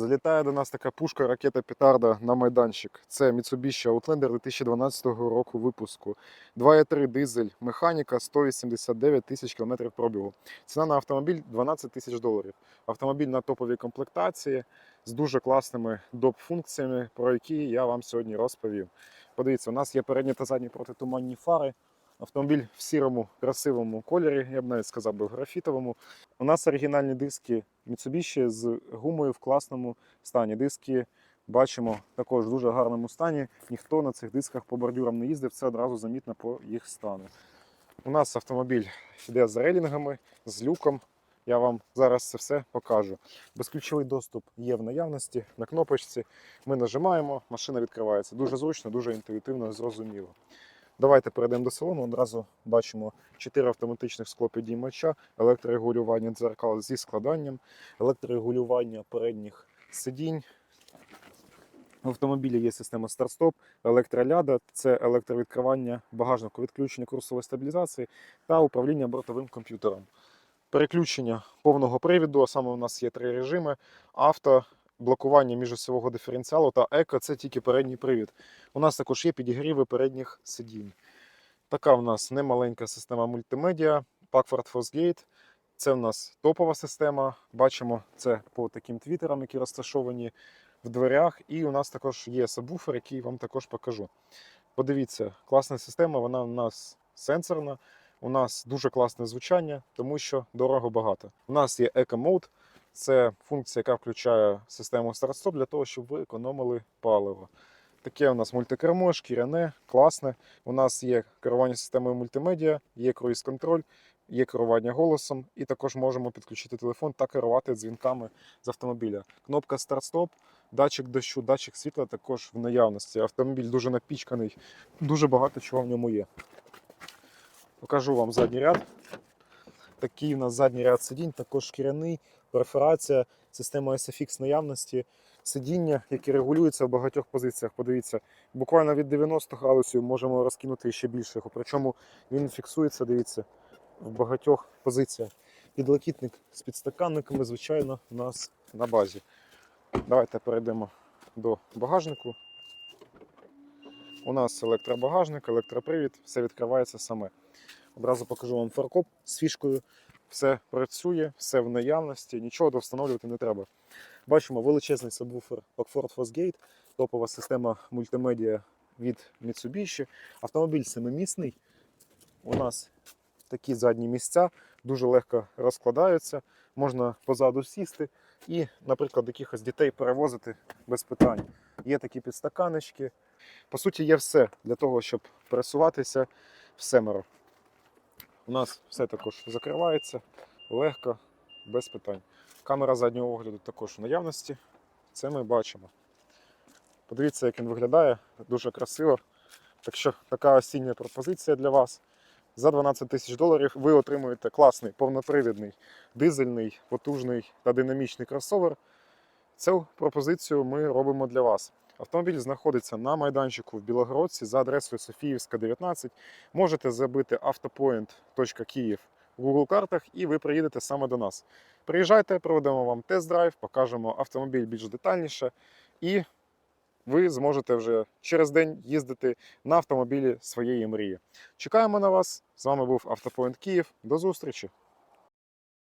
Залітає до нас така пушка ракета Петарда на майданчик. Це Mitsubishi Outlander 2012 року випуску. 2.3 дизель, механіка 189 тисяч кілометрів пробігу. Ціна на автомобіль 12 тисяч доларів. Автомобіль на топовій комплектації з дуже класними доп-функціями, про які я вам сьогодні розповів. Подивіться, у нас є передні та задні протитуманні фари. Автомобіль в сірому красивому кольорі, я б навіть сказав би графітовому. У нас оригінальні диски Mitsubishi з гумою в класному стані. Диски бачимо також в дуже гарному стані. Ніхто на цих дисках по бордюрам не їздив, це одразу замітно по їх стану. У нас автомобіль йде з рейлінгами, з люком. Я вам зараз це все покажу. Безключовий доступ є в наявності на кнопочці. Ми нажимаємо, машина відкривається. Дуже зручно, дуже інтуїтивно зрозуміло. Давайте перейдемо до салону. Одразу бачимо 4 автоматичних склопідіймача, електрорегулювання дзеркал зі складанням, електрорегулювання передніх сидінь. В автомобілі є система старт-стоп, електроляда, це електровідкривання багажнику, відключення курсової стабілізації та управління бортовим комп'ютером. Переключення повного привіду, а саме у нас є три режими: авто, блокування міжосьового диференціалу та еко це тільки передній привід. У нас також є підігріви передніх сидінь. Така в нас немаленька система мультимедіа, Packford Fosgate. Це в нас топова система. Бачимо це по таким твітерам, які розташовані в дверях. І у нас також є сабвуфер, який вам також покажу. Подивіться, класна система, вона у нас сенсорна. У нас дуже класне звучання, тому що дорого багато. У нас є Mode, це функція, яка включає систему старт-стоп для того, щоб ви економили паливо. Таке у нас мультикермо, шкіряне, класне. У нас є керування системою мультимедіа, є круїз-контроль, є керування голосом, і також можемо підключити телефон та керувати дзвінками з автомобіля. Кнопка старт-стоп, датчик дощу, датчик світла також в наявності. Автомобіль дуже напічканий, дуже багато чого в ньому є. Покажу вам задній ряд. Такий у нас задній ряд сидінь, також шкіряний, перфорація, система SFX наявності, сидіння, які регулюються в багатьох позиціях. Подивіться, буквально від 90 градусів можемо розкинути ще більше. Причому він фіксується, дивіться, в багатьох позиціях. Підлокітник з підстаканниками, звичайно, у нас на базі. Давайте перейдемо до багажнику. У нас електробагажник, електропривід, все відкривається саме. Одразу покажу вам фаркоп з фішкою. Все працює, все в наявності, нічого довстановлювати не треба. Бачимо величезний сабвуфер Rockford Fosgate, топова система мультимедіа від Mitsubishi. Автомобіль семимісний. У нас такі задні місця, дуже легко розкладаються. Можна позаду сісти і, наприклад, якихось дітей перевозити без питань. Є такі підстаканечки. По суті, є все для того, щоб пересуватися в семеро. У нас все також закривається легко, без питань. Камера заднього огляду також в наявності. Це ми бачимо. Подивіться, як він виглядає, дуже красиво. Так що така осіння пропозиція для вас. За 12 тисяч доларів ви отримуєте класний повнопривідний, дизельний, потужний та динамічний кросовер. Цю пропозицію ми робимо для вас. Автомобіль знаходиться на майданчику в Білогородці за адресою Софіївська, 19. Можете забити autopoint.kyiv в Google картах і ви приїдете саме до нас. Приїжджайте, проведемо вам тест-драйв, покажемо автомобіль більш детальніше, і ви зможете вже через день їздити на автомобілі своєї мрії. Чекаємо на вас. З вами був Автопоінт Київ. До зустрічі!